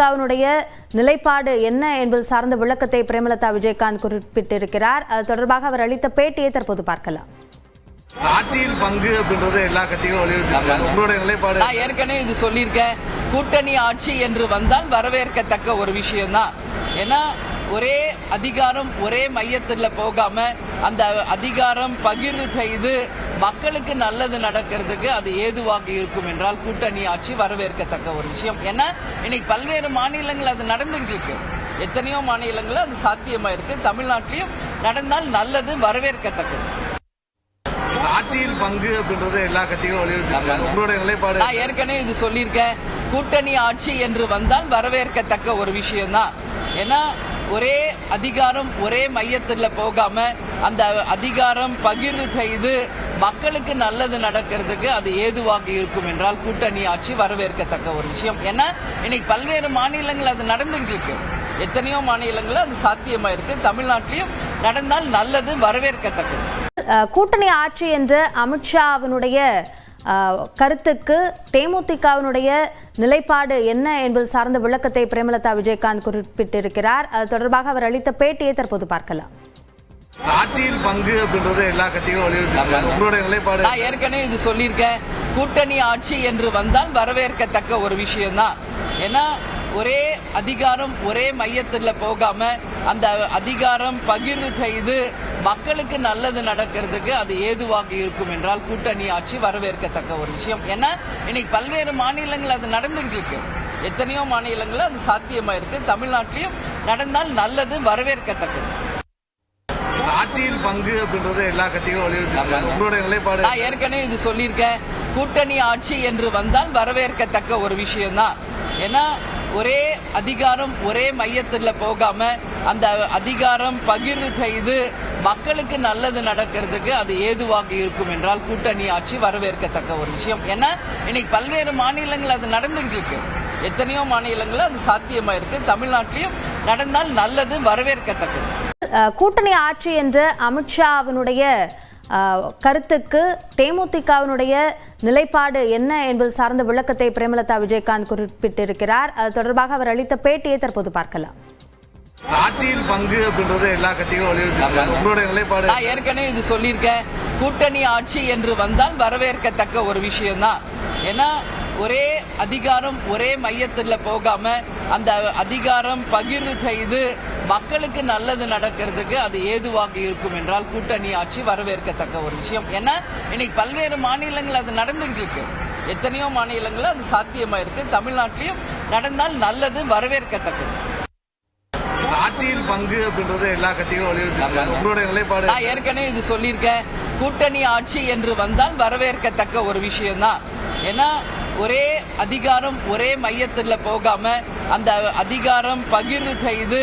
தேமுதிகவினுடைய நிலைப்பாடு என்ன என்பது சார்ந்த விளக்கத்தை பிரேமலதா விஜயகாந்த் குறிப்பிட்டிருக்கிறார். அது தொடர்பாக அவர் அளித்த பேட்டியை தற்போது பார்க்கலாம். ஆட்சியில் பங்கு அப்படின்றது எல்லா கட்சிகளும் வலியுறுத்தி உங்களுடைய நிலைப்பாடு நான் ஏற்கனவே இது சொல்லியிருக்கேன். கூட்டணி ஆட்சி என்று வந்தால் வரவேற்கத்தக்க ஒரு விஷயம்தான். ஏன்னா ஒரே அதிகாரம் ஒரே மையத்துல போகாம அந்த அதிகாரம் பகிர்வு செய்து மக்களுக்கு நல்லது நடக்கிறதுக்கு அது ஏதுவாக இருக்கும் என்றால் கூட்டணி ஆட்சி வரவேற்கத்தக்க ஒரு விஷயம். ஏன்னா இன்னைக்கு பல்வேறு மாநிலங்கள் அது நடந்துகிட்டு இருக்கு எத்தனையோ மாநிலங்கள் அது சாத்தியமா இருக்கு. தமிழ்நாட்டிலையும் நடந்தால் நல்லது வரவேற்கத்தக்கது. ஆட்சியில் பங்கு அப்படின்றது எல்லா கட்சிகளும் வலியுறுத்தி உங்களுடைய நிலைப்பாடு நான் ஏற்கனவே இது சொல்லியிருக்கேன். கூட்டணி ஆட்சி என்று வந்தால் வரவேற்கத்தக்க ஒரு விஷயம்தான். ஏன்னா ஒரே அதிகாரம் ஒரே மையத்துல போகாம அந்த அதிகாரம் பகிர்வு செய்து மக்களுக்கு நல்லது நடக்கிறதுக்கு அது ஏதுவாக இருக்கும் என்றால் கூட்டணி ஆட்சி வரவேற்கத்தக்க ஒரு விஷயம். ஏன்னா இன்னைக்கு பல்வேறு மாநிலங்கள் அது நடந்துகிட்டு இருக்கு. எத்தனையோ மாநிலங்கள் அது சாத்தியமா இருக்கு. தமிழ்நாட்டிலையும் நடந்தால் நல்லது வரவேற்கத்தக்கது. கூட்டணி ஆட்சி என்ற அமித்ஷாவினுடைய அவனுடைய கருத்துக்கு தேமுதிகவினுடைய நிலைப்பாடு என்ன என்பது சார்ந்த விளக்கத்தை பிரேமலதா விஜயகாந்த் குறிப்பிட்டிருக்கிறார். அது தொடர்பாக அவர் அளித்த பேட்டியை தற்போது பார்க்கலாம். ஆட்சியில் பங்கு அப்படின்றது எல்லா கட்சிகளும் வலியுறுத்தி உங்களுடைய நிலைப்பாடு நான் ஏற்கனவே இது சொல்லியிருக்கேன். கூட்டணி ஆட்சி என்று வந்தால் வரவேற்கத்தக்க ஒரு விஷயம்தான். ஏன்னா ஒரே அதிகாரம் ஒரே மையத்துல போகாம அந்த அதிகாரம் பகிர்வு செய்து மக்களுக்கு நல்லது நடக்கிறதுக்கு அது ஏதுவாக இருக்கும் என்றால் கூட்டணி ஆட்சி வரவேற்கத்தக்க ஒரு விஷயம். ஏன்னா இன்னைக்கு பல்வேறு மாநிலங்கள் அது நடந்துகிட்டு இருக்கு. எத்தனையோ மாநிலங்கள் அது சாத்தியமா இருக்கு. தமிழ்நாட்டிலையும் நடந்தால் நல்லது வரவேற்கத்தக்கது. ஆட்சியில் பங்கு அப்படின்றது எல்லா கட்சிகளும் வலியுறுத்தி உங்களுடைய நிலைப்பாடு நான் ஏற்கனவே இது சொல்லியிருக்கேன். கூட்டணி ஆட்சி என்று வந்தால் வரவேற்கத்தக்க ஒரு விஷயம்தான். ஏன்னா ஒரே அதிகாரம் ஒரே மையத்துல போகாம அந்த அதிகாரம் பகிர்வு செய்து மக்களுக்கு நல்லது நடக்கிறதுக்கு அது ஏதுவாக இருக்கும் என்றால் கூட்டணி ஆட்சி வரவேற்கத்தக்க ஒரு விஷயம். ஏன்னா இன்னைக்கு பல்வேறு மாநிலங்கள் அது நடந்துகிட்டு இருக்கு. எத்தனையோ மாநிலங்கள் அது சாத்தியமா இருக்கு. தமிழ்நாட்டிலையும் நடந்தால் நல்லது வரவேற்கத்தக்கது. கூட்டணி ஆட்சி என்ற அமித்ஷாவினுடைய கருத்துக்கு தேமுதிகவினுடைய நிலைப்பாடு என்ன என்பது சார்ந்த விளக்கத்தை பிரேமலதா விஜயகாந்த் குறிப்பிட்டிருக்கிறார். அது தொடர்பாக அவர் அளித்த பேட்டியை தற்போது பார்க்கலாம். ஆட்சியில் பங்கு அப்படின்றது எல்லா கட்சிகளும் வலியுறுத்தி உங்களுடைய நிலைப்பாடு நான் ஏற்கனவே இது சொல்லியிருக்கேன். கூட்டணி ஆட்சி என்று வந்தால் வரவேற்கத்தக்க ஒரு விஷயம்தான். ஏன்னா ஒரே அதிகாரம் ஒரே மையத்துல போகாம அந்த அதிகாரம் பகிர்வு செய்து மக்களுக்கு நல்லது நடக்கிறதுக்கு அது ஏதுவாக இருக்கும் என்றால் கூட்டணி ஆட்சி வரவேற்கத்தக்க ஒரு விஷயம். ஏன்னா இன்னைக்கு பல்வேறு மாநிலங்கள் அது நடந்துகிட்டு இருக்கு. எத்தனையோ மாநிலங்கள் அது சாத்தியமா இருக்கு. தமிழ்நாட்டிலையும் நடந்தால் நல்லது வரவேற்கத்தக்கது. ஆட்சியில் பங்கு அப்படின்றது எல்லா கட்சிகளும் வலியுறுத்தி உங்களுடைய நிலைப்பாடு நான் ஏற்கனவே இது சொல்லியிருக்கேன். கூட்டணி ஆட்சி என்று வந்தால் வரவேற்கத்தக்க ஒரு விஷயம்தான். ஏன்னா ஒரே அதிகாரம் ஒரே மையத்துல போகாம அந்த அதிகாரம் பகிர்வு செய்து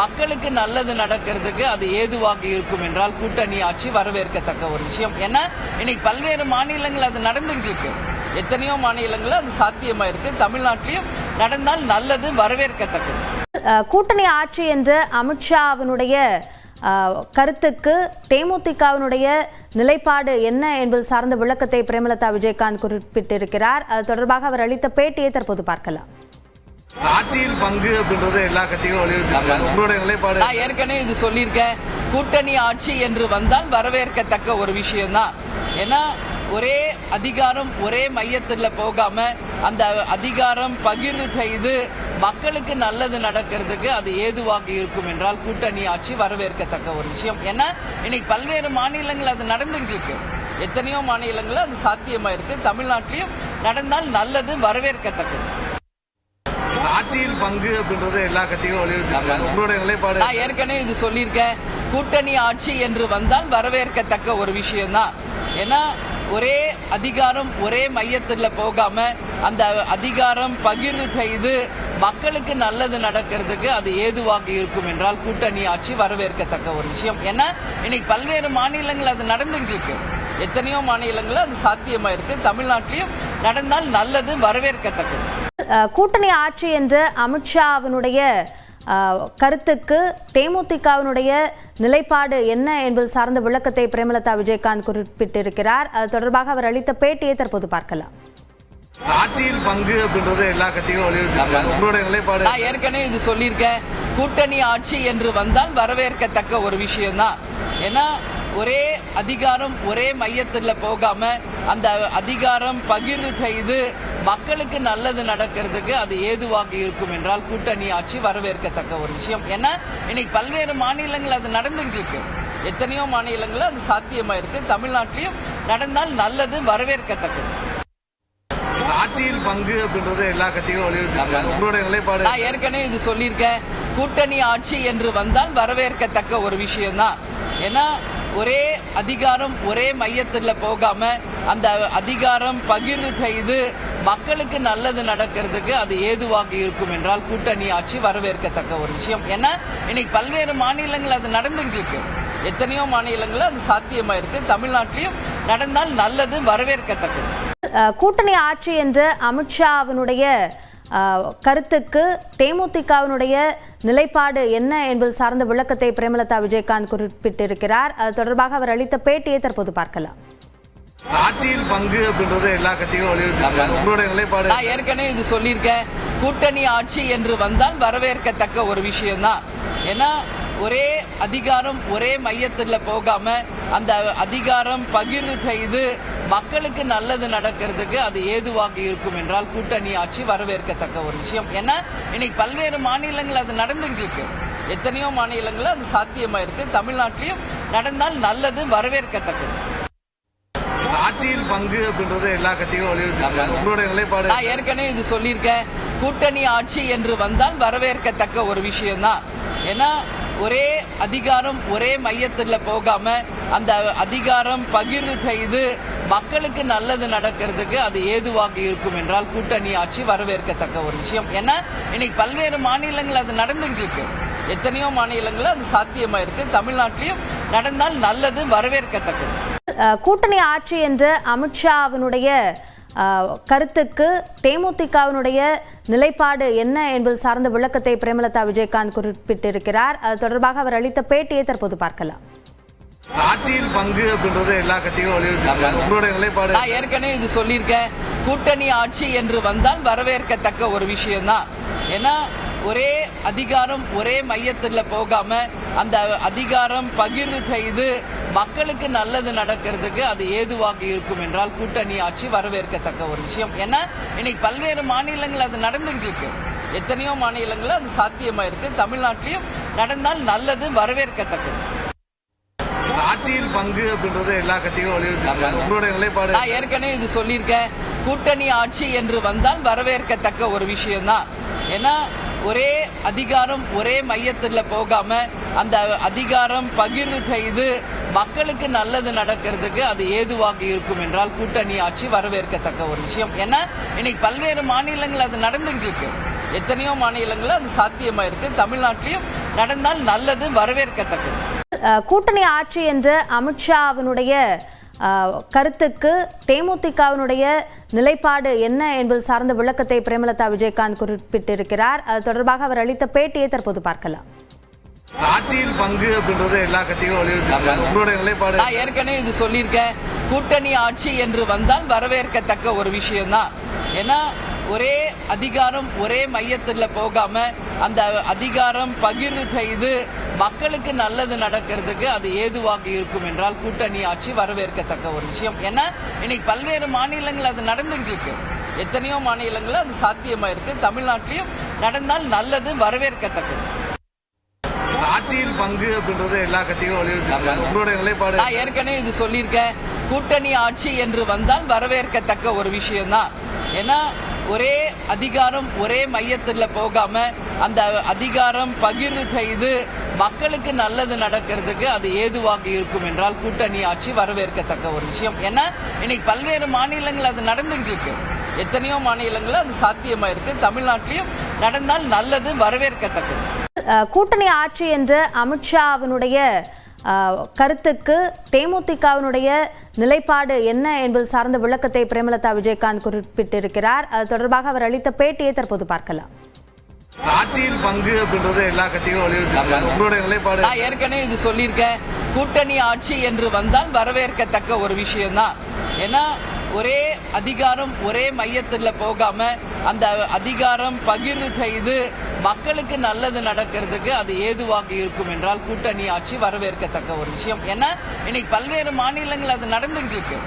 மக்களுக்கு நல்லது நடக்கிறதுக்கு அது ஏதுவாக இருக்கும் என்றால் கூட்டணி ஆட்சி வரவேற்கத்தக்க ஒரு விஷயம். ஏன்னா இன்னைக்கு பல்வேறு மாநிலங்கள் அது நடந்துகிட்டு இருக்கு. எத்தனையோ மாநிலங்கள் அது சாத்தியமா இருக்கு. தமிழ்நாட்டிலையும் நடந்தால் நல்லது வரவேற்கத்தக்கது. கூட்டணி ஆட்சி என்ற அமித்ஷாவினுடைய கருத்துக்கு தேமுதிகவினுடைய நிலைப்பாடு என்ன என்பது சார்ந்த விளக்கத்தை பிரேமலதா விஜயகாந்த் குறிப்பிட்டிருக்கிறார். அது தொடர்பாக அவர் அளித்த பேட்டியை தற்போது பார்க்கலாம். ஆட்சியில் பங்கு அப்படின்றது எல்லா கட்சிகளும் வலியுறுத்தி உங்களுடைய நிலைப்பாடு நான் ஏற்கனவே இது சொல்லியிருக்கேன். கூட்டணி ஆட்சி என்று வந்தால் வரவேற்கத்தக்க ஒரு விஷயம்தான். ஏன்னா ஒரே அதிகாரம் ஒரே மையத்துல போகாம அந்த அதிகாரம் பகிர்வு செய்து மக்களுக்கு நல்லது நடக்கிறதுக்கு அது ஏதுவாக இருக்கும் என்றால் கூட்டணி ஆட்சி வரவேற்கத்தக்க ஒரு விஷயம். ஏன்னா இன்னைக்கு பல்வேறு மாநிலங்கள் அது நடந்துகிட்டு இருக்கு எத்தனையோ மாநிலங்கள் அது சாத்தியமா இருக்கு. தமிழ்நாட்டிலையும் நடந்தால் நல்லது வரவேற்கத்தக்கது. ஆட்சியில் பங்கு அப்படின்றது எல்லா கட்சிகளும் வலியுறுத்தி உங்களுடைய நிலைப்பாடு நான் ஏற்கனவே இது சொல்லியிருக்கேன். கூட்டணி ஆட்சி என்று வந்தால் வரவேற்கத்தக்க ஒரு விஷயம்தான். ஏன்னா ஒரே அதிகாரம் ஒரே மையத்துல போகாம அந்த அதிகாரம் பகிர்வு செய்து மக்களுக்கு நல்லது நடக்கிறதுக்கு அது ஏதுவாக இருக்கும் என்றால் கூட்டணி ஆட்சி வரவேற்கத்தக்க ஒரு விஷயம். ஏன்னா இன்னைக்கு பல்வேறு மாநிலங்கள் அது நடந்துகிட்டு இருக்கு எத்தனையோ மாநிலங்கள் அது சாத்தியமா இருக்கு. தமிழ்நாட்டிலையும் நடந்தால் நல்லது வரவேற்கத்தக்கது. கூட்டணி ஆட்சி என்ற அமித்ஷாவினுடைய அவனுடைய கருத்துக்கு தேமுதிகவினுடைய நிலைப்பாடு என்ன என்பது சார்ந்த விளக்கத்தை பிரேமலதா விஜயகாந்த் குறிப்பிட்டிருக்கிறார். அது தொடர்பாக அவர் அளித்த பேட்டியை தற்போது பார்க்கலாம். ஆட்சியில் பங்கு அப்படின்றது எல்லா கட்சிகளும் வலியுறுத்தி உங்களுடைய நிலைப்பாடு நான் ஏற்கனவே இது சொல்லியிருக்கேன். கூட்டணி ஆட்சி என்று வந்தால் வரவேற்கத்தக்க ஒரு விஷயம்தான். ஏன்னா ஒரே அதிகாரம் ஒரே மையத்துல போகாம அந்த அதிகாரம் பகிர்வு செய்து மக்களுக்கு நல்லது நடக்கிறதுக்கு அது ஏதுவாக இருக்கும் என்றால் கூட்டணி ஆட்சி வரவேற்கத்தக்க ஒரு விஷயம். ஏன்னா இன்னைக்கு பல்வேறு மாநிலங்கள் அது நடந்துகிட்டு இருக்கு. எத்தனையோ மாநிலங்கள் அது சாத்தியமா இருக்கு. தமிழ்நாட்டிலையும் நடந்தால் நல்லது வரவேற்கத்தக்கது. ஆட்சியில் பங்கு அப்படின்றது எல்லா கட்சிகளும் வலியுறுத்தி உங்களுடைய நிலைப்பாடு நான் ஏற்கனவே இது சொல்லியிருக்கேன். கூட்டணி ஆட்சி என்று வந்தால் வரவேற்கத்தக்க ஒரு விஷயம்தான். ஏன்னா ஒரே அதிகாரம் ஒரே மையத்துல போகாம அந்த அதிகாரம் பகிர்வு செய்து மக்களுக்கு நல்லது நடக்கிறதுக்கு அது ஏதுவாக இருக்கும் என்றால் கூட்டணி ஆட்சி வரவேற்கத்தக்க ஒரு விஷயம். ஏன்னா இன்னைக்கு பல்வேறு மாநிலங்கள் அது நடந்துகிட்டு இருக்கு. எத்தனையோ மாநிலங்கள் அது சாத்தியமா இருக்கு. தமிழ்நாட்டிலையும் நடந்தால் நல்லது வரவேற்கத்தக்கது. கூட்டணி ஆட்சி என்ற அமித்ஷாவினுடைய கருத்துக்கு தேமுதிகவினுடைய நிலைப்பாடு என்ன என்பது சார்ந்த விளக்கத்தை பிரேமலதா விஜயகாந்த் குறிப்பிட்டிருக்கிறார். அது தொடர்பாக அவர் அளித்த பேட்டியை தற்போது பார்க்கலாம். ஆட்சியில் பங்கு அப்படின்றது எல்லா கட்சிகளும் வலியுறுத்தி உங்களுடைய நிலைப்பாடு நான் ஏற்கனவே இது சொல்லியிருக்கேன். கூட்டணி ஆட்சி என்று வந்தால் வரவேற்கத்தக்க ஒரு விஷயம்தான். ஏன்னா ஒரே அதிகாரம் ஒரே மையத்துல போகாம அந்த அதிகாரம் பகிர்வு செய்து மக்களுக்கு நல்லது நடக்கிறதுக்கு அது ஏதுவாக இருக்கும் என்றால் கூட்டணி ஆட்சி வரவேற்கத்தக்க ஒரு விஷயம். ஏன்னா இன்னைக்கு பல்வேறு மாநிலங்கள் அது நடந்துகிட்டு இருக்கு எத்தனையோ மாநிலங்கள் அது சாத்தியமா இருக்கு. தமிழ்நாட்டிலையும் நடந்தால் நல்லது வரவேற்கத்தக்கது. ஆட்சியில் பங்கு அப்படின்றது எல்லா கட்சிகளும் வலியுறுத்தி உங்களுடைய நிலைப்பாடு நான் ஏற்கனவே இது சொல்லியிருக்கேன். கூட்டணி ஆட்சி என்று வந்தால் வரவேற்கத்தக்க ஒரு விஷயம்தான். ஏன்னா ஒரே அதிகாரம் ஒரே மையத்துல போகாம அந்த அதிகாரம் பகிர்வு செய்து மக்களுக்கு நல்லது நடக்கிறதுக்கு அது ஏதுவாக இருக்கும் என்றால் கூட்டணி ஆட்சி வரவேற்கத்தக்க ஒரு விஷயம். ஏன்னா இன்னைக்கு பல்வேறு மாநிலங்கள் அது நடந்துகிட்டு இருக்கு எத்தனையோ மாநிலங்கள் அது சாத்தியமா இருக்கு. தமிழ்நாட்டிலையும் நடந்தால் நல்லது வரவேற்கத்தக்கது. கூட்டணி ஆட்சி என்ற அமித்ஷாவினுடைய அவனுடைய கருத்துக்கு தேமுதிகவினுடைய நிலைப்பாடு என்ன என்பது சார்ந்த விளக்கத்தை பிரேமலதா விஜயகாந்த் குறிப்பிட்டிருக்கிறார். அது தொடர்பாக அவர் அளித்த பேட்டியை தற்போது பார்க்கலாம். ஆட்சியில் பங்கு அப்படின்றது எல்லா கட்சிகளும் வலியுறுத்தி உங்களுடைய நிலைப்பாடு நான் ஏற்கனவே இது சொல்லியிருக்கேன். கூட்டணி ஆட்சி என்று வந்தால் வரவேற்கத்தக்க ஒரு விஷயம்தான். ஏன்னா ஒரே அதிகாரம் ஒரே மையத்துல போகாம அந்த அதிகாரம் பகிர்வு செய்து மக்களுக்கு நல்லது நடக்கிறதுக்கு அது ஏதுவாக இருக்கும் என்றால் கூட்டணி ஆட்சி வரவேற்கத்தக்க ஒரு விஷயம். ஏன்னா இன்னைக்கு பல்வேறு மாநிலங்கள் அது நடந்துகிட்டு இருக்கு. எத்தனையோ மாநிலங்கள் அது சாத்தியமா இருக்கு. தமிழ்நாட்டிலையும் நடந்தால் நல்லது வரவேற்கத்தக்கது. ஆட்சியில் பங்கு அப்படின்றது எல்லா கட்சிகளும் வலியுறுத்தி உங்களுடைய நிலைப்பாடு நான் ஏற்கனவே இது சொல்லியிருக்கேன். கூட்டணி ஆட்சி என்று வந்தால் வரவேற்கத்தக்க ஒரு விஷயம்தான். ஏன்னா ஒரே அதிகாரம் ஒரே மையத்துல போகாம அந்த அதிகாரம் பகிர்வு செய்து மக்களுக்கு நல்லது நடக்கிறதுக்கு அது ஏதுவாக இருக்கும் என்றால் கூட்டணி ஆட்சி வரவேற்கத்தக்க ஒரு விஷயம். ஏன்னா இன்னைக்கு பல்வேறு மாநிலங்கள் அது நடந்துகிட்டு இருக்கு. எத்தனையோ மாநிலங்கள் அது சாத்தியமா இருக்கு. தமிழ்நாட்டிலையும் நடந்தால் நல்லது வரவேற்கத்தக்கது. கூட்டணி ஆட்சி என்ற அமித்ஷாவினுடைய கருத்துக்கு தேமுதிகவினுடைய நிலைப்பாடு என்ன என்பது சார்ந்த விளக்கத்தை பிரேமலதா விஜயகாந்த் குறிப்பிட்டிருக்கிறார். அது தொடர்பாக அவர் அளித்த பேட்டியை தற்போது பார்க்கலாம். ஆட்சியில் பங்கு அப்படின்றது எல்லா கட்சிகளும் வலியுறுத்தி உங்களுடைய நிலைப்பாடு நான் ஏற்கனவே இது சொல்லியிருக்கேன். கூட்டணி ஆட்சி என்று வந்தால் வரவேற்கத்தக்க ஒரு விஷயம்தான். ஏன்னா ஒரே அதிகாரம் ஒரே மையத்துல போகாம அந்த அதிகாரம் பகிர்வு செய்து மக்களுக்கு நல்லது நடக்கிறதுக்கு அது ஏதுவாக இருக்கும் என்றால் கூட்டணி ஆட்சி வரவேற்கத்தக்க ஒரு விஷயம். ஏன்னா இன்னைக்கு பல்வேறு மாநிலங்கள் அது நடந்துகிட்டு இருக்கு எத்தனையோ மாநிலங்கள் அது சாத்தியமா இருக்கு. தமிழ்நாட்டிலையும் நடந்தால் நல்லது வரவேற்கத்தக்கது. ஆட்சியில் பங்கு அப்படின்றது எல்லா கட்சிகளும் வலியுறுத்தி உங்களுடைய நிலைப்பாடு நான் ஏற்கனவே இது சொல்லியிருக்கேன். கூட்டணி ஆட்சி என்று வந்தால் வரவேற்கத்தக்க ஒரு விஷயம்தான். ஏன்னா ஒரே அதிகாரம் ஒரே மையத்தில் போகாம அந்த அதிகாரம் பகிர்வு செய்து மக்களுக்கு நல்லது நடக்கிறதுக்கு அது ஏதுவாக இருக்கும் என்றால் கூட்டணி ஆட்சி வரவேற்கத்தக்க ஒரு விஷயம். ஏன்னா இன்னைக்கு பல்வேறு மாநிலங்கள் அது நடந்துகிட்டு இருக்கு. எத்தனையோ மாநிலங்கள் அது சாத்தியமா இருக்கு. தமிழ்நாட்டிலையும் நடந்தால் நல்லது வரவேற்கத்தக்கது. கூட்டணி ஆட்சி என்ற அமித்ஷாவினுடைய கருத்துக்கு தேமுதிகவினுடைய நிலைப்பாடு என்ன என்பது சார்ந்த விளக்கத்தை பிரேமலதா விஜயகாந்த் குறிப்பிட்டிருக்கிறார். அது தொடர்பாக அவர் அளித்த பேட்டியை தற்போது பார்க்கலாம். ஆட்சியில் பங்கு அப்படின்றது எல்லா கட்சிகளும் வலியுறுத்தி உங்களுடைய நிலைப்பாடு நான் ஏற்கனவே இது சொல்லியிருக்கேன். கூட்டணி ஆட்சி என்று வந்தால் வரவேற்கத்தக்க ஒரு விஷயம்தான். ஏன்னா ஒரே அதிகாரம் ஒரே மையத்துல போகாம அந்த அதிகாரம் பகிர்வு செய்து மக்களுக்கு நல்லது நடக்கிறதுக்கு அது ஏதுவாக இருக்கும் என்றால் கூட்டணி ஆட்சி வரவேற்கத்தக்க ஒரு விஷயம். ஏன்னா இன்னைக்கு பல்வேறு மாநிலங்கள் அது நடந்துகிட்டு இருக்கு.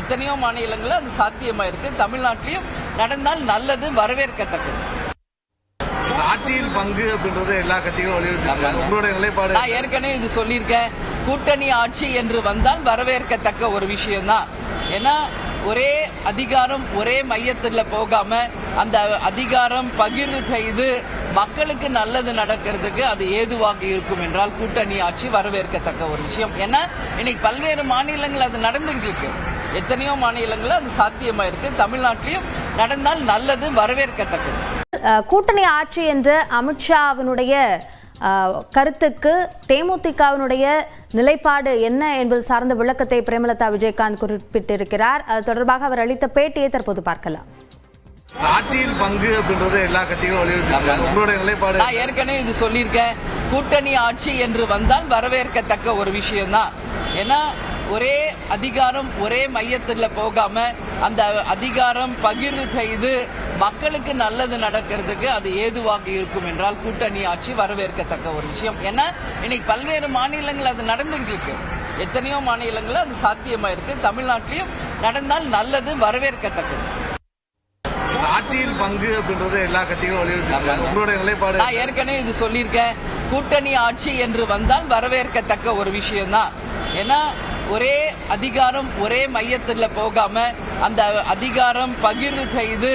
எத்தனையோ மாநிலங்கள் அது சாத்தியமா இருக்கு. தமிழ்நாட்டிலையும் நடந்தால் நல்லது வரவேற்கத்தக்கது. ஆட்சியில் பங்கு அப்படின்றது எல்லா கட்சிகளும் வலியுறுத்தி உங்களுடைய நிலைப்பாடு நான் ஏற்கனவே இது சொல்லியிருக்கேன். கூட்டணி ஆட்சி என்று வந்தால் வரவேற்கத்தக்க ஒரு விஷயம்தான். ஏன்னா ஒரே அதிகாரம் ஒரே மையத்துல போகாம அந்த அதிகாரம் பகிர்வு செய்து மக்களுக்கு நல்லது நடக்கிறதுக்கு அது ஏதுவாக இருக்கும் என்றால் கூட்டணி ஆட்சி வரவேற்கத்தக்க ஒரு விஷயம். ஏன்னா இன்னைக்கு பல்வேறு மாநிலங்கள் அது நடந்துகிட்டு இருக்கு. எத்தனையோ மாநிலங்கள் அது சாத்தியமா இருக்கு. தமிழ்நாட்டிலையும் நடந்தால் நல்லது வரவேற்கத்தக்கது. கூட்டணி ஆட்சி என்ற அமித்ஷாவினுடைய கருத்துக்கு தேமுதிகவினுடைய நிலைப்பாடு என்ன என்பது சார்ந்த விளக்கத்தை பிரேமலதா விஜயகாந்த் குறிப்பிட்டிருக்கிறார். அது தொடர்பாக அவர் அளித்த பேட்டியை தற்போது பார்க்கலாம். ஆட்சியில் பங்கு அப்படின்றது எல்லா கட்சிகளும் வலியுறுத்தி உங்களுடைய நிலைப்பாடு நான் ஏற்கனவே இது சொல்லியிருக்கேன். கூட்டணி ஆட்சி என்று வந்தால் வரவேற்கத்தக்க ஒரு விஷயம்தான். ஏன்னா ஒரே அதிகாரம் ஒரே மையத்துல போகாம அந்த அதிகாரம் பகிர்வு செய்து மக்களுக்கு நல்லது நடக்கிறதுக்கு அது ஏதுவாக இருக்கும் என்றால் கூட்டணி ஆட்சி வரவேற்கத்தக்க ஒரு விஷயம். ஏன்னா இன்னைக்கு பல்வேறு மாநிலங்கள் அது நடந்துகிட்டு இருக்கு எத்தனையோ மாநிலங்கள் அது சாத்தியமா இருக்கு. தமிழ்நாட்டிலையும் நடந்தால் நல்லது வரவேற்கத்தக்கது. ஆட்சியில் பங்கு அப்படின்றது எல்லா கட்சிகளும் வலியுறுத்தி உங்களுடைய நிலைப்பாடு நான் ஏற்கனவே இது சொல்லியிருக்கேன். கூட்டணி ஆட்சி என்று வந்தால் வரவேற்கத்தக்க ஒரு விஷயம்தான். ஏன்னா ஒரே அதிகாரம் ஒரே மையத்துல போகாம அந்த அதிகாரம் பகிர்வு செய்து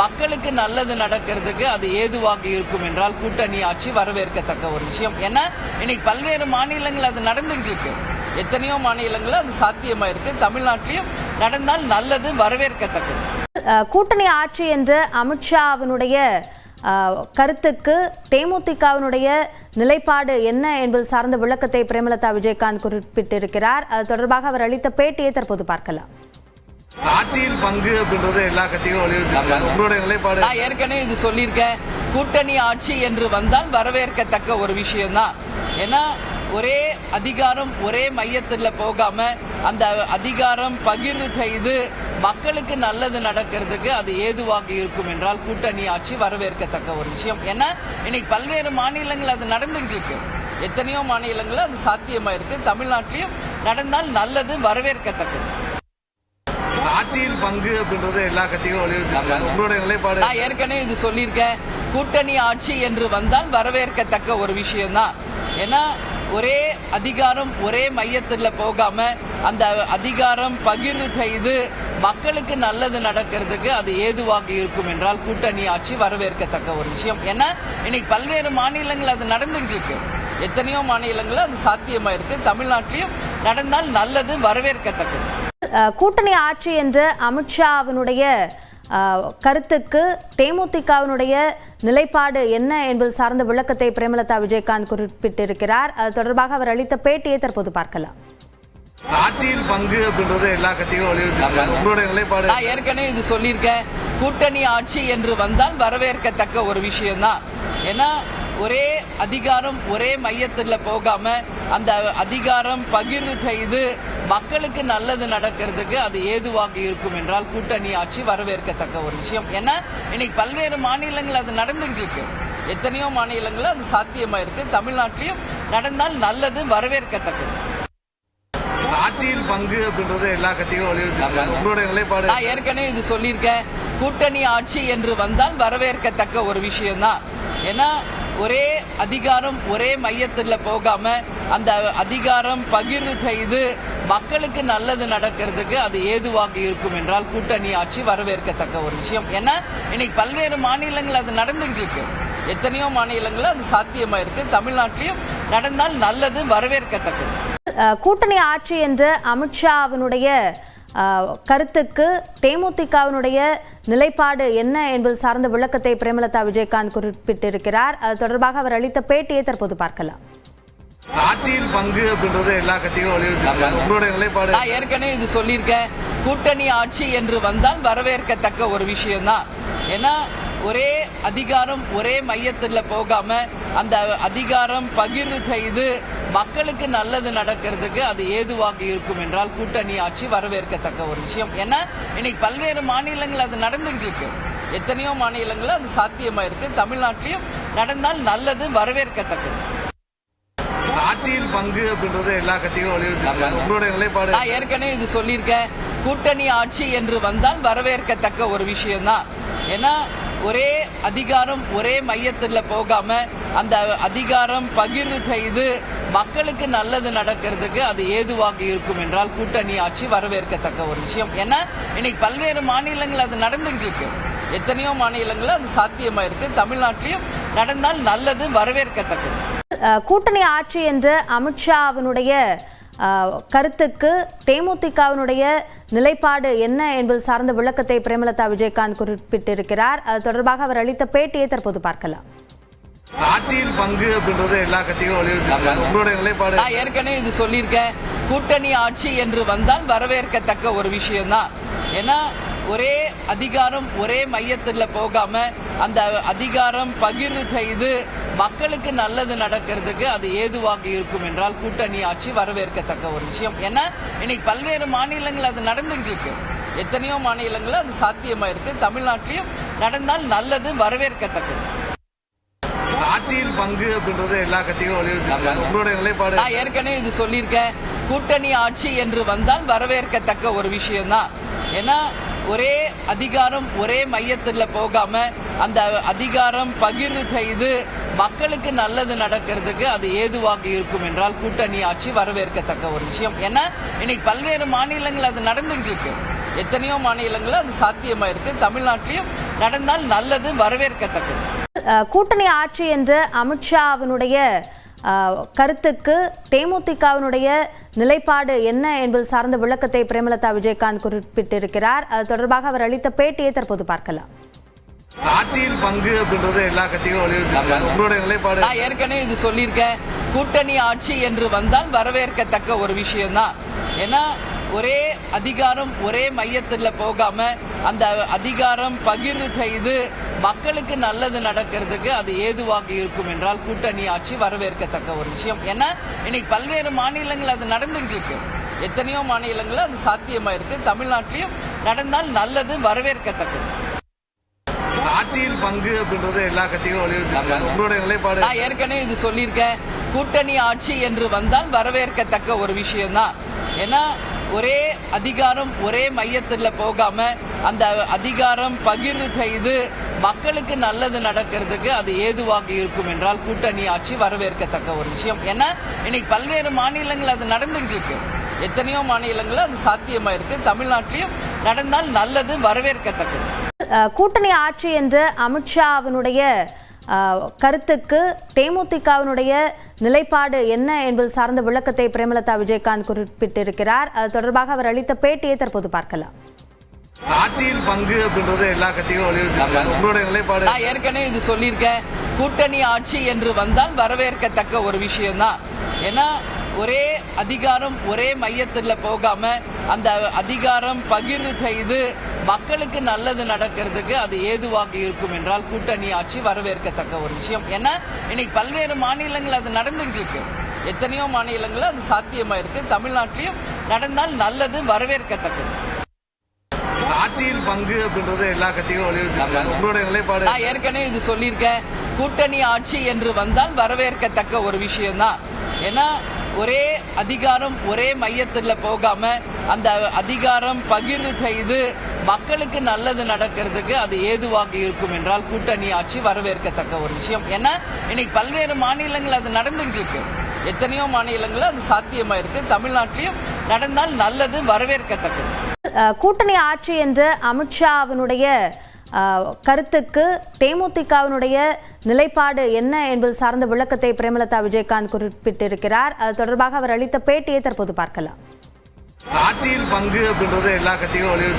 மக்களுக்கு நல்லது நடக்கிறதுக்கு அது ஏதுவாக இருக்கும் என்றால் கூட்டணி ஆட்சி வரவேற்கத்தக்க ஒரு விஷயம். ஏன்னா இன்னைக்கு பல்வேறு மாநிலங்கள் அது நடந்துகிட்டு இருக்கு. எத்தனையோ மாநிலங்கள் அது சாத்தியமா இருக்கு. தமிழ்நாட்டிலையும் நடந்தால் நல்லது வரவேற்கத்தக்கது. கூட்டணி ஆட்சி என்ற அமித்ஷாவினுடைய கருத்துக்கு தேமுதிகவினுடைய நிலைப்பாடு என்ன என்பது சார்ந்த விளக்கத்தை பிரேமலதா விஜயகாந்த் குறிப்பிட்டிருக்கிறார். அது தொடர்பாக அவர் அளித்த பேட்டியை தற்போது பார்க்கலாம். ஆட்சியில் பங்கு அப்படின்றது எல்லா கட்சிகளும் வலியுறுத்தி உங்களுடைய நிலைப்பாடு நான் ஏற்கனவே இது சொல்லியிருக்கேன். கூட்டணி ஆட்சி என்று வந்தால் வரவேற்கத்தக்க ஒரு விஷயம்தான். ஏன்னா ஒரே அதிகாரம் ஒரே மையத்துல போகாம அந்த அதிகாரம் பகிர்வு செய்து மக்களுக்கு நல்லது நடக்கிறதுக்கு அது ஏதுவாக இருக்கும் என்றால் கூட்டணி ஆட்சி வரவேற்கத்தக்க ஒரு விஷயம். ஏன்னா இன்னைக்கு பல்வேறு மாநிலங்கள் அது நடந்துகிட்டு இருக்கு. எத்தனையோ மாநிலங்கள் அது சாத்தியமா இருக்கு தமிழ்நாட்டிலையும் நடந்தால் நல்லது வரவேற்கத்தக்கது. ஆட்சியில் பங்கு அப்படின்றது எல்லா கட்சிகளும் வலியுறுத்தி உங்களுடைய நிலைப்பாடு நான் ஏற்கனவே இது சொல்லியிருக்கேன். கூட்டணி ஆட்சி என்று வந்தால் வரவேற்கத்தக்க ஒரு விஷயம்தான். ஏன்னா ஒரே அதிகாரம் ஒரே மையத்துல போகாம அந்த அதிகாரம் பகிர்வு செய்து மக்களுக்கு நல்லது நடக்கிறதுக்கு அது ஏதுவாக இருக்கும் என்றால் கூட்டணி ஆட்சி வரவேற்கத்தக்க ஒரு விஷயம். ஏன்னா இன்னைக்கு பல்வேறு மாநிலங்கள் அது நடந்துகிட்டு இருக்கு. எத்தனையோ மாநிலங்கள் அது சாத்தியமா இருக்கு. தமிழ்நாட்டிலையும் நடந்தால் நல்லது வரவேற்கத்தக்கது. கூட்டணி ஆட்சி என்ற அமித்ஷாவினுடைய கருத்துக்கு தேமுதிகவினுடைய நிலைப்பாடு என்ன என்பது சார்ந்த விளக்கத்தை பிரேமலதா விஜயகாந்த் குறிப்பிட்டிருக்கிறார். அது தொடர்பாக அவர் அளித்த பேட்டியை தற்போது பார்க்கலாம். ஆட்சியில் பங்கு அப்படின்றது எல்லா கட்சிகளும் வலியுறுத்தி உங்களுடைய நிலைப்பாடு நான் ஏற்கனவே இது சொல்லியிருக்கேன். கூட்டணி ஆட்சி என்று வந்தால் வரவேற்கத்தக்க ஒரு விஷயம்தான். ஏன்னா ஒரே அதிகாரம் ஒரே மையத்தில் போகாம அந்த அதிகாரம் பகிர்வு செய்து மக்களுக்கு நல்லது நடக்கிறதுக்கு அது ஏதுவாக இருக்கும் என்றால் கூட்டணி ஆட்சி வரவேற்கத்தக்க ஒரு விஷயம். ஏன்னா இன்னைக்கு பல்வேறு மாநிலங்கள் அது நடந்துகிட்டு இருக்கு எத்தனையோ மாநிலங்கள் அது சாத்தியமா இருக்கு. தமிழ்நாட்டிலையும் நடந்தால் நல்லது வரவேற்கத்தக்கது. ஆட்சியில் பங்கு அப்படின்றது எல்லா கட்சிகளும் வலியுறுத்தி உங்களுடைய நிலைப்பாடு நான் ஏற்கனவே இது சொல்லியிருக்கேன். கூட்டணி ஆட்சி என்று வந்தால் வரவேற்கத்தக்க ஒரு விஷயம்தான். ஏன்னா ஒரே அதிகாரம் ஒரே மையத்தில் போகாம அந்த அதிகாரம் பகிர்வு செய்து மக்களுக்கு நல்லது நடக்கிறதுக்கு அது ஏதுவாக இருக்கும் என்றால் கூட்டணி ஆட்சி வரவேற்கத்தக்க ஒரு விஷயம். ஏன்னா இன்னைக்கு பல்வேறு மாநிலங்கள் அது நடந்துகிட்டு இருக்கு. எத்தனையோ மாநிலங்கள் அது சாத்தியமா இருக்கு. தமிழ்நாட்டிலையும் நடந்தால் நல்லது வரவேற்கத்தக்கது. கூட்டணி ஆட்சி என்ற அமித்ஷாவினுடைய கருத்துக்கு தேமுதிகவினுடைய நிலைப்பாடு என்ன என்பது சார்ந்த விளக்கத்தை பிரேமலதா விஜயகாந்த் குறிப்பிட்டிருக்கிறார். அது தொடர்பாக அவர் அளித்த பேட்டியை தற்போது பார்க்கலாம். ஆட்சியில் பங்கு அப்படின்றது எல்லா கட்சிகளும் வலியுறுத்தி உங்களுடைய நிலைப்பாடு நான் ஏற்கனவே இது சொல்லியிருக்கேன். கூட்டணி ஆட்சி என்று வந்தால் வரவேற்கத்தக்க ஒரு விஷயம்தான். ஏன்னா ஒரே அதிகாரம் ஒரே மையத்துல போகாம அந்த அதிகாரம் பகிர்வு செய்து மக்களுக்கு நல்லது நடக்கிறதுக்கு அது ஏதுவாக இருக்கும் என்றால் கூட்டணி ஆட்சி வரவேற்கத்தக்க ஒரு விஷயம். ஏன்னா இன்னைக்கு பல்வேறு மாநிலங்கள் அது நடந்துகிட்டு இருக்கு. எத்தனையோ மாநிலங்கள் அது சாத்தியமா இருக்கு. தமிழ்நாட்டிலையும் நடந்தால் நல்லது வரவேற்கத்தக்கது. ஆட்சியில் பங்கு அப்படின்றது எல்லா கட்சிகளும் வலியுறுத்தி உங்களுடைய நிலைப்பாடு நான் ஏற்கனவே இது சொல்லியிருக்கேன். கூட்டணி ஆட்சி என்று வந்தால் வரவேற்கத்தக்க ஒரு விஷயம்தான். ஏன்னா ஒரே அதிகாரம் ஒரே மையத்துல போகாம அந்த அதிகாரம் பகிர்வு செய்து மக்களுக்கு நல்லது நடக்கிறதுக்கு அது ஏதுவாக இருக்கும் என்றால் கூட்டணி ஆட்சி வரவேற்கத்தக்க ஒரு விஷயம். ஏன்னா இன்னைக்கு பல்வேறு மாநிலங்கள் அது நடந்துகிட்டு இருக்கு. எத்தனையோ மாநிலங்கள் அது சாத்தியமா இருக்கு. தமிழ்நாட்டிலையும் நடந்தால் நல்லது வரவேற்கத்தக்கது. கூட்டணி ஆட்சி என்ற அமித்ஷாவினுடைய கருத்துக்கு தேமுதிகவினுடைய நிலைப்பாடு என்ன என்பது சார்ந்த விளக்கத்தை பிரேமலதா விஜயகாந்த் குறிப்பிட்டிருக்கிறார். அது தொடர்பாக அவர் அளித்த பேட்டியை தற்போது பார்க்கலாம். ஆட்சியில் பங்கு அப்படின்றது எல்லா கட்சிகளும் வலியுறுத்தி உங்களுடைய நிலைப்பாடு நான் ஏற்கனவே இது சொல்லியிருக்கேன். கூட்டணி ஆட்சி என்று வந்தால் வரவேற்கத்தக்க ஒரு விஷயம்தான். ஏன்னா ஒரே அதிகாரம் ஒரே மையத்துல போகாம அந்த அதிகாரம் பகிர்வு செய்து மக்களுக்கு நல்லது நடக்கிறதுக்கு அது ஏதுவாக இருக்கும் என்றால் கூட்டணி ஆட்சி வரவேற்கத்தக்க ஒரு விஷயம். ஏன்னா இன்னைக்கு பல்வேறு மாநிலங்கள் அது நடந்துகிட்டு இருக்கு எத்தனையோ மாநிலங்கள் அது சாத்தியமா இருக்கு. தமிழ்நாட்டிலையும் நடந்தால் நல்லது வரவேற்கத்தக்கது. ஆட்சியில் பங்கு அப்படின்றது எல்லா கட்சிகளும் வலியுறுத்தி உங்களுடைய நிலைப்பாடு நான் ஏற்கனவே இது சொல்லியிருக்கேன். கூட்டணி ஆட்சி என்று வந்தால் வரவேற்கத்தக்க ஒரு விஷயம்தான். ஏன்னா ஒரே அதிகாரம் ஒரே மையத்துல போகாம அந்த அதிகாரம் பகிர்வு செய்து மக்களுக்கு நல்லது நடக்கிறதுக்கு அது ஏதுவாக இருக்கும் என்றால் கூட்டணி ஆட்சி வரவேற்கத்தக்க ஒரு விஷயம். ஏன்னா இன்னைக்கு பல்வேறு மாநிலங்கள் அது நடந்துகிட்டு இருக்கு. எத்தனையோ மாநிலங்கள் அது சாத்தியமா இருக்கு. தமிழ்நாட்டிலையும் நடந்தால் நல்லது வரவேற்கத்தக்கது. கூட்டணி ஆட்சி என்ற அமித்ஷாவினுடைய கருத்துக்கு தேமுதிகவினுடைய நிலைப்பாடு என்ன என்பது சார்ந்த விளக்கத்தை பிரேமலதா விஜயகாந்த் குறிப்பிட்டிருக்கிறார். அது தொடர்பாக அவர் அளித்த பேட்டியை தற்போது பார்க்கலாம். ஆட்சியில் பங்கு அப்படின்றது எல்லா கட்சிகளும் வலியுறுத்தி உங்களுடைய நிலைப்பாடு நான் ஏற்கனவே இது சொல்லியிருக்கேன். கூட்டணி ஆட்சி என்று வந்தால் வரவேற்கத்தக்க ஒரு விஷயம்தான். ஏன்னா ஒரே அதிகாரம் ஒரே மையத்துல போகாம அந்த அதிகாரம் பகிர்வு செய்து மக்களுக்கு நல்லது நடக்கிறதுக்கு அது ஏதுவாக இருக்கும் என்றால் கூட்டணி ஆட்சி வரவேற்கத்தக்க ஒரு விஷயம். ஏன்னா இன்னைக்கு பல்வேறு மாநிலங்கள் அது நடந்துகிட்டு இருக்கு. எத்தனையோ மாநிலங்கள் அது சாத்தியமா இருக்கு. தமிழ்நாட்டிலையும் நடந்தால் நல்லது வரவேற்கத்தக்கது. ஆட்சியில் பங்கு அப்படின்றது எல்லா கட்சிகளும் வலியுறுத்தி உங்களுடைய நிலைப்பாடு நான் ஏற்கனவே இது சொல்லியிருக்கேன். கூட்டணி ஆட்சி என்று வந்தால் வரவேற்கத்தக்க ஒரு விஷயம்தான். ஏன்னா ஒரே அதிகாரம் ஒரே மையத்துல போகாம அந்த அதிகாரம் பகிர்வு செய்து மக்களுக்கு நல்லது நடக்கிறதுக்கு அது ஏதுவாக இருக்கும் என்றால் கூட்டணி ஆட்சி வரவேற்கத்தக்க ஒரு விஷயம். ஏன்னா இன்னைக்கு பல்வேறு மாநிலங்கள் அது நடந்துகிட்டு இருக்கு. எத்தனையோ மாநிலங்கள் அது சாத்தியமா இருக்கு தமிழ்நாட்டிலையும் நடந்தால் நல்லது வரவேற்கத்தக்கது. கூட்டணி ஆட்சி என்ற அமித்ஷாவினுடைய கருத்துக்கு தேமுதிகவினுடைய நிலைப்பாடு என்ன என்பது சார்ந்த விளக்கத்தை பிரேமலதா விஜயகாந்த் குறிப்பிட்டிருக்கிறார். அது தொடர்பாக அவர் அளித்த பேட்டியை தற்போது பார்க்கலாம். ஆட்சியில் பங்கு அப்படின்றது எல்லா கட்சிகளும் வலியுறுத்தி உங்களுடைய நிலைப்பாடு நான் ஏற்கனவே இது சொல்லியிருக்கேன். கூட்டணி ஆட்சி என்று வந்தால் வரவேற்கத்தக்க ஒரு விஷயம்தான். ஏன்னா ஒரே அதிகாரம் ஒரே மையத்துல போகாம அந்த அதிகாரம் பகிர்வு செய்து மக்களுக்கு நல்லது நடக்கிறதுக்கு அது ஏதுவாக இருக்கும் என்றால் கூட்டணி ஆட்சி வரவேற்கத்தக்க ஒரு விஷயம். ஏன்னா இன்னைக்கு பல்வேறு மாநிலங்கள் அது நடந்துகிட்டு இருக்கு. எத்தனையோ மாநிலங்கள் அது சாத்தியமா இருக்கு. தமிழ்நாட்டிலையும் நடந்தால் நல்லது வரவேற்கத்தக்கது. ஆட்சியில் பங்கு அப்படின்றது எல்லா கட்சிகளும் வலியுறுத்தி உங்களுடைய நிலைப்பாடு நான் ஏற்கனவே இது சொல்லியிருக்கேன். கூட்டணி ஆட்சி என்று வந்தால் வரவேற்கத்தக்க ஒரு விஷயம்தான். ஏன்னா ஒரே அதிகாரம் ஒரே மையத்துல போகாம அந்த அதிகாரம் பகிர்வு செய்து மக்களுக்கு நல்லது நடக்கிறதுக்கு அது ஏதுவாக இருக்கும் என்றால் கூட்டணி ஆட்சி வரவேற்கத்தக்க ஒரு விஷயம். ஏன்னா இன்னைக்கு பல்வேறு மாநிலங்கள் அது நடந்துகிட்டு இருக்கு. எத்தனையோ மாநிலங்களில் அது சாத்தியமா இருக்கு. தமிழ்நாட்டிலையும் நடந்தால் நல்லது வரவேற்கத்தக்கது. கூட்டணி ஆட்சி என்ற அமித்ஷாவினுடைய கருத்துக்கு தேமுதிகவினுடைய நிலைப்பாடு என்ன என்பது சார்ந்த விளக்கத்தை பிரேமலதா விஜயகாந்த் குறிப்பிட்டிருக்கிறார். அது தொடர்பாக அவர் அளித்த பேட்டியை தற்போது பார்க்கலாம். ஆட்சியில் பங்கு அப்படின்றது எல்லா கட்சிகளும் வலியுறுத்தி